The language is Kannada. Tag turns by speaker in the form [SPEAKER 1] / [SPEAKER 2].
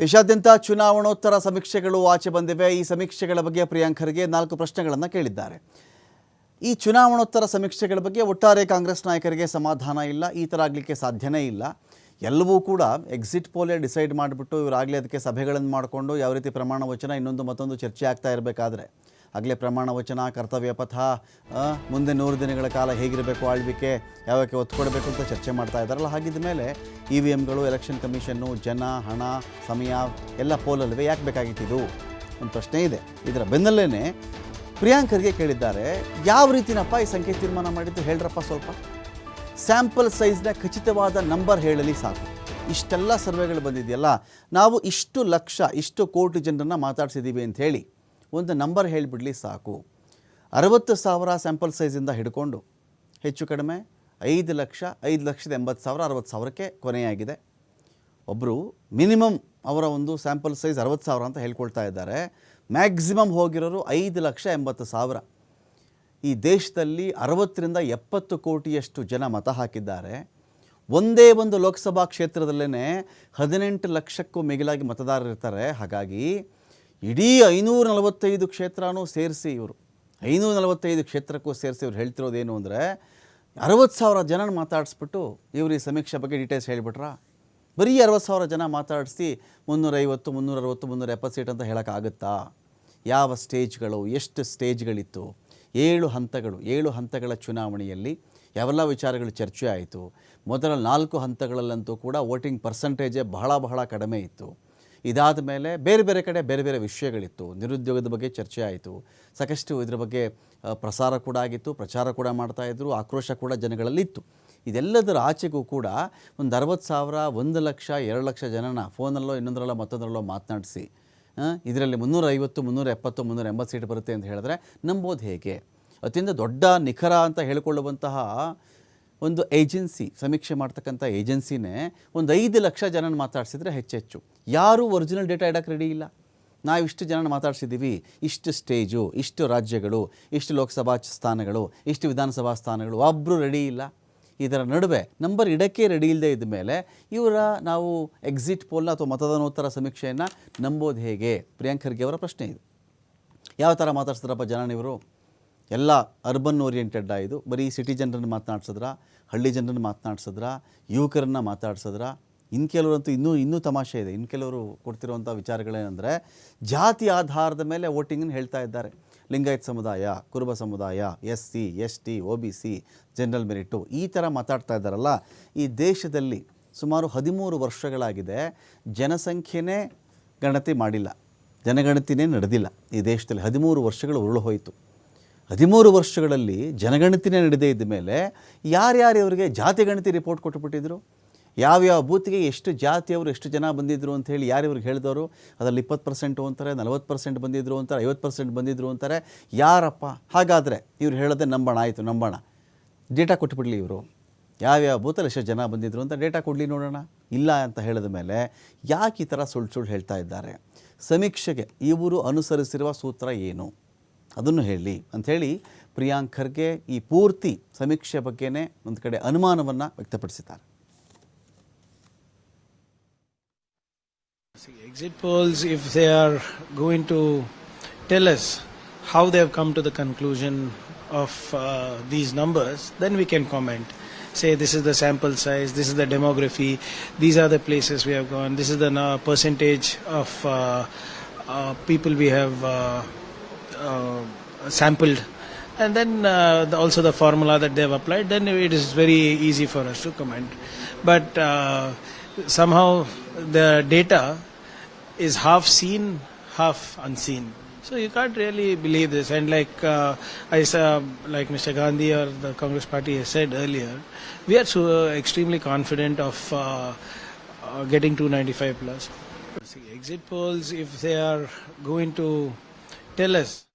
[SPEAKER 1] ದೇಶಾದ್ಯಂತ ಚುನಾವಣೋತ್ತರ ಸಮೀಕ್ಷೆಗಳು ಆಚೆ ಬಂದಿವೆ. ಈ ಸಮೀಕ್ಷೆಗಳ ಬಗ್ಗೆ ಪ್ರಿಯಾಂಕರಿಗೆ ನಾಲ್ಕು ಪ್ರಶ್ನೆಗಳನ್ನು ಕೇಳಿದ್ದಾರೆ. ಈ ಚುನಾವಣೋತ್ತರ ಸಮೀಕ್ಷೆಗಳ ಬಗ್ಗೆ ಒಟ್ಟಾರೆ ಕಾಂಗ್ರೆಸ್ ನಾಯಕರಿಗೆ ಸಮಾಧಾನ ಇಲ್ಲ. ಈ ಥರ ಆಗಲಿಕ್ಕೆ ಸಾಧ್ಯನೇ ಇಲ್ಲ. ಎಲ್ಲವೂ ಕೂಡ ಎಕ್ಸಿಟ್ ಪೋಲೇ ಡಿಸೈಡ್ ಮಾಡಿಬಿಟ್ಟು ಇವರಾಗಲೇ ಅದಕ್ಕೆ ಸಭೆಗಳನ್ನು ಮಾಡಿಕೊಂಡು ಯಾವ ರೀತಿ ಪ್ರಮಾಣ ವಚನ ಇನ್ನೊಂದು ಮತ್ತೊಂದು ಚರ್ಚೆ ಆಗ್ತಾ ಇರಬೇಕಾದ್ರೆ. ಆಗಲೇ ಪ್ರಮಾಣ ವಚನ, ಕರ್ತವ್ಯ ಪಥ ಮುಂದೆ ನೂರು ದಿನಗಳ ಕಾಲ ಹೇಗಿರಬೇಕು ಆಳ್ವಿಕೆ ಯಾವಕ್ಕೆ ಒತ್ತು ಕೊಡಬೇಕು ಅಂತ ಚರ್ಚೆ ಮಾಡ್ತಾ ಇದ್ದಾರಲ್ಲ. ಹಾಗಿದ್ದ ಮೇಲೆ ಇ ವಿ ಎಮ್ಗಳು ಎಲೆಕ್ಷನ್ ಕಮಿಷನ್ನು ಜನ, ಹಣ, ಸಮಯ ಎಲ್ಲ ಪೋಲಲ್ವೇ ಯಾಕೆ ಬೇಕಾಗಿತ್ತಿದು ಒಂದು ಪ್ರಶ್ನೆ ಇದೆ. ಇದರ ಬೆನ್ನಲ್ಲೇ ಪ್ರಿಯಾಂಕರಿಗೆ ಕೇಳಿದ್ದಾರೆ, ಯಾವ ರೀತಿನಪ್ಪ ಈ ಸಂಖ್ಯೆ ತೀರ್ಮಾನ ಮಾಡಿದ್ದು? ಹೇಳ್ರಪ್ಪ ಸ್ವಲ್ಪ. ಸ್ಯಾಂಪಲ್ ಸೈಜ್ನ ಖಚಿತವಾದ ನಂಬರ್ ಹೇಳಲಿ ಸಾಕು. ಇಷ್ಟೆಲ್ಲ ಸರ್ವೆಗಳು ಬಂದಿದೆಯಲ್ಲ, ನಾವು ಇಷ್ಟು ಲಕ್ಷ, ಇಷ್ಟು ಕೋಟಿ ಜನರನ್ನು ಮಾತಾಡ್ಸಿದ್ದೀವಿ ಅಂತ ಹೇಳಿ ಒಂದು ನಂಬರ್ ಹೇಳಿಬಿಡಲಿ ಸಾಕು. ಅರವತ್ತು ಸಾವಿರ ಸ್ಯಾಂಪಲ್ ಸೈಜಿಂದ ಹಿಡ್ಕೊಂಡು, ಹೆಚ್ಚು ಕಡಿಮೆ ಐದು ಲಕ್ಷ, ಐದು ಲಕ್ಷದ ಎಂಬತ್ತು ಸಾವಿರ, ಅರವತ್ತು ಸಾವಿರಕ್ಕೆ ಕೊನೆಯಾಗಿದೆ. ಒಬ್ಬರು ಮಿನಿಮಮ್ ಅವರ ಒಂದು ಸ್ಯಾಂಪಲ್ ಸೈಜ್ ಅರವತ್ತು ಸಾವಿರ ಅಂತ ಹೇಳ್ಕೊಳ್ತಾ ಇದ್ದಾರೆ. ಮ್ಯಾಕ್ಸಿಮಮ್ ಹೋಗಿರೋರು ಐದು ಲಕ್ಷ ಎಂಬತ್ತು ಸಾವಿರ. ಈ ದೇಶದಲ್ಲಿ ಅರವತ್ತರಿಂದ ಎಪ್ಪತ್ತು ಕೋಟಿಯಷ್ಟು ಜನ ಮತ ಹಾಕಿದ್ದಾರೆ. ಒಂದೇ ಒಂದು ಲೋಕಸಭಾ ಕ್ಷೇತ್ರದಲ್ಲೇ ಹದಿನೆಂಟು ಲಕ್ಷಕ್ಕೂ ಮಿಗಿಲಾಗಿ ಮತದಾರರು ಇರ್ತಾರೆ. ಹಾಗಾಗಿ ಇಡೀ ಐನೂರ ನಲವತ್ತೈದು ಕ್ಷೇತ್ರನೂ ಸೇರಿಸಿ ಇವರು. ಐನೂರ ನಲವತ್ತೈದು ಕ್ಷೇತ್ರಕ್ಕೂ ಸೇರಿಸಿ ಇವ್ರು ಹೇಳ್ತಿರೋದೇನು ಅಂದರೆ ಅರವತ್ತು ಸಾವಿರ ಜನ ಮಾತಾಡಿಸ್ಬಿಟ್ಟು ಇವರು ಈ ಸಮೀಕ್ಷೆ ಬಗ್ಗೆ ಡೀಟೇಲ್ಸ್ ಹೇಳಿಬಿಟ್ರಾ? ಬರೀ ಅರವತ್ತು ಸಾವಿರ ಜನ ಮಾತಾಡಿಸಿ ಮುನ್ನೂರೈವತ್ತು ಮುನ್ನೂರ ಅರವತ್ತು ಮುನ್ನೂರ ಎಪ್ಪತ್ತು ಸೀಟ್ ಅಂತ ಹೇಳೋಕ್ಕಾಗುತ್ತಾ? ಯಾವ ಸ್ಟೇಜ್ಗಳು ಎಷ್ಟು ಸ್ಟೇಜ್ಗಳಿತ್ತು ಏಳು ಹಂತಗಳು, ಏಳು ಹಂತಗಳ ಚುನಾವಣೆಯಲ್ಲಿ ಯಾವೆಲ್ಲ ವಿಚಾರಗಳು ಚರ್ಚೆ ಆಯಿತು, ಮೊದಲ ನಾಲ್ಕು ಹಂತಗಳಲ್ಲಂತೂ ಕೂಡ ವೋಟಿಂಗ್ ಪರ್ಸೆಂಟೇಜೇ ಬಹಳ ಬಹಳ ಕಡಿಮೆ ಇತ್ತು. ಇದಾದ ಮೇಲೆ ಬೇರೆ ಬೇರೆ ಕಡೆ ಬೇರೆ ಬೇರೆ ವಿಷಯಗಳಿತ್ತು. ನಿರುದ್ಯೋಗದ ಬಗ್ಗೆ ಚರ್ಚೆ ಆಯಿತು. ಸಾಕಷ್ಟು ಇದರ ಬಗ್ಗೆ ಪ್ರಸಾರ ಕೂಡ ಆಗಿತ್ತು, ಪ್ರಚಾರ ಕೂಡ ಮಾಡ್ತಾಯಿದ್ರು ಆಕ್ರೋಶ ಕೂಡ ಜನಗಳಲ್ಲಿತ್ತು. ಇದೆಲ್ಲದರ ಆಚೆಗೂ ಕೂಡ ಒಂದು ಅರವತ್ತು ಸಾವಿರ, ಒಂದು ಲಕ್ಷ, ಎರಡು ಲಕ್ಷ ಜನನ, ಫೋನಲ್ಲೋ ಇನ್ನೊಂದರಲ್ಲೋ ಮತ್ತೊಂದರಲ್ಲೋ ಮಾತನಾಡಿಸಿ ಇದರಲ್ಲಿ ಮುನ್ನೂರ ಐವತ್ತು ಮುನ್ನೂರ ಎಪ್ಪತ್ತು ಮುನ್ನೂರ ಎಂಬತ್ತು ಸೀಟ್ ಬರುತ್ತೆ ಅಂತ ಹೇಳಿದ್ರೆ ನಂಬೋದು ಹೇಗೆ? ಅತ್ಯಂತ ದೊಡ್ಡ ನಿಖರ ಅಂತ ಹೇಳಿಕೊಳ್ಳುವಂತಹ ಒಂದು ಏಜೆನ್ಸಿ, ಸಮೀಕ್ಷೆ ಮಾಡ್ತಕ್ಕಂಥ ಏಜೆನ್ಸಿನೇ ಒಂದು ಐದು ಲಕ್ಷ ಜನನ ಮಾತಾಡಿಸಿದ್ರೆ ಹೆಚ್ಚೆಚ್ಚು. ಯಾರೂ ಒರಿಜಿನಲ್ ಡೇಟಾ ಇಡೋಕ್ಕೆ ರೆಡಿ ಇಲ್ಲ. ನಾವು ಇಷ್ಟು ಜನನ ಮಾತಾಡ್ಸಿದ್ದೀವಿ ಇಷ್ಟು ಸ್ಟೇಜು, ಇಷ್ಟು ರಾಜ್ಯಗಳು, ಇಷ್ಟು ಲೋಕಸಭಾ ಸ್ಥಾನಗಳು, ಇಷ್ಟು ವಿಧಾನಸಭಾ ಸ್ಥಾನಗಳು ಒಬ್ಬರು ರೆಡಿ ಇಲ್ಲ. ಇದರ ನಡುವೆ ನಂಬರ್ ಇಡಕ್ಕೆ ರೆಡಿ ಇಲ್ಲದೆ ಇದ್ದ ಮೇಲೆ ಇವರ ನಾವು ಎಕ್ಸಿಟ್ ಪೋಲ್ನ ಅಥವಾ ಮತದಾನೋತ್ತರ ಸಮೀಕ್ಷೆಯನ್ನು ನಂಬೋದು ಹೇಗೆ? ಪ್ರಿಯಾಂಕ್ ಖರ್ಗೆ ಅವರ ಪ್ರಶ್ನೆ ಇದು. ಯಾವ ಥರ ಮಾತಾಡ್ಸಿದ್ರಪ್ಪ ಜನ ಇವರು? ಎಲ್ಲ ಅರ್ಬನ್ ಓರಿಯೆಂಟೆಡ್ ಇದು. ಬರೀ ಸಿಟಿ ಜನರನ್ನು ಮಾತನಾಡ್ಸಿದ್ರ? ಹಳ್ಳಿ ಜನರನ್ನು ಮಾತನಾಡ್ಸಿದ್ರ? ಯುವಕರನ್ನ ಮಾತಾಡ್ಸಿದ್ರ ಇನ್ನು ಕೆಲವರಂತೂ ಇನ್ನೂ ಇನ್ನೂ ತಮಾಷೆ ಇದೆ. ಇನ್ನು ಕೆಲವರು ಕೊಡ್ತಿರುವಂಥ ವಿಚಾರಗಳೇನೆಂದರೆ ಜಾತಿ ಆಧಾರದ ಮೇಲೆ ವೋಟಿಂಗನ್ನು ಹೇಳ್ತಾ ಇದ್ದಾರೆ. ಲಿಂಗಾಯತ್ ಸಮುದಾಯ, ಕುರುಬ ಸಮುದಾಯ, S C, S T, O B C, general merit ಈ ಥರ ಮಾತಾಡ್ತಾ ಇದ್ದಾರಲ್ಲ, ಈ ದೇಶದಲ್ಲಿ ಸುಮಾರು ಹದಿಮೂರು ವರ್ಷಗಳಾಗಿದೆ ಜನಸಂಖ್ಯೆನೇ ಗಣತಿ ಮಾಡಿಲ್ಲ, ಜನಗಣತಿನೇ ನಡೆದಿಲ್ಲ. ಈ ದೇಶದಲ್ಲಿ ಹದಿಮೂರು ವರ್ಷಗಳು ಉರುಳು ಹೋಯಿತು. ಹದಿಮೂರು ವರ್ಷಗಳಲ್ಲಿ ಜನಗಣತಿನೇ ನಡೆದೇ ಇದ್ದ ಮೇಲೆ ಯಾರ್ಯಾರು ಇವರಿಗೆ ಜಾತಿ ಗಣತಿ ರಿಪೋರ್ಟ್ ಕೊಟ್ಟುಬಿಟ್ಟಿದ್ರು? ಯಾವ್ಯಾವ ಬೂತ್ಗೆ ಎಷ್ಟು ಜಾತಿಯವರು ಎಷ್ಟು ಜನ ಬಂದಿದ್ರು ಅಂತ ಹೇಳಿ ಯಾರು ಇವ್ರಿಗೆ ಹೇಳಿದವರು? ಅದರಲ್ಲಿ ಇಪ್ಪತ್ತು ಪರ್ಸೆಂಟು ಅಂತಾರೆ ನಲವತ್ತು ಪರ್ಸೆಂಟ್ ಬಂದಿದ್ರು ಅಂತಾರೆ, ಐವತ್ತು ಪರ್ಸೆಂಟ್ ಬಂದಿದ್ರು ಅಂತಾರೆ. ಯಾರಪ್ಪ? ಹಾಗಾದರೆ ಇವ್ರು ಹೇಳೋದೇ ನಂಬೋಣ, ಆಯಿತು, ನಂಬೋಣ. ಡೇಟಾ ಕೊಟ್ಬಿಡಲಿ ಇವರು. ಯಾವ್ಯಾವ ಬೂತಲ್ಲಿ ಎಷ್ಟು ಜನ ಬಂದಿದ್ರು ಅಂತ ಡೇಟಾ ಕೊಡಲಿ ನೋಡೋಣ. ಇಲ್ಲ ಅಂತ ಹೇಳಿದ ಮೇಲೆ ಯಾಕೆ ಈ ಥರ ಸುಳ್ಳು ಸುಳ್ಳು ಹೇಳ್ತಾ ಇದ್ದಾರೆ? ಸಮೀಕ್ಷೆಗೆ ಇವರು ಅನುಸರಿಸಿರುವ ಸೂತ್ರ ಏನು? ಅದನ್ನು ಹೇಳಿ ಅಂಥೇಳಿ ಪ್ರಿಯಾಂಕ್ ಖರ್ಗೆ ಈ ಪೂರ್ತಿ ಸಮೀಕ್ಷೆ ಬಗ್ಗೆನೇ ಒಂದು ಕಡೆ ಅನುಮಾನವನ್ನು ವ್ಯಕ್ತಪಡಿಸಿದ್ದಾರೆ.
[SPEAKER 2] See, exit polls, if they are going to tell us how they have come to the conclusion of uh, these numbers, then we can comment. Say this is the sample size, this is the demography, these are the places we have gone, this is the uh, percentage of uh, uh, people we have uh, uh, sampled. And then the, also the formula that they have applied, then it is very easy for us to comment. But somehow the data is half seen, half unseen. So you can't really believe this. And like uh, I saw, like Mr. Gandhi or the Congress Party has said earlier, we are so extremely confident of uh, uh, getting 295 plus. See, exit polls, if they are going to tell us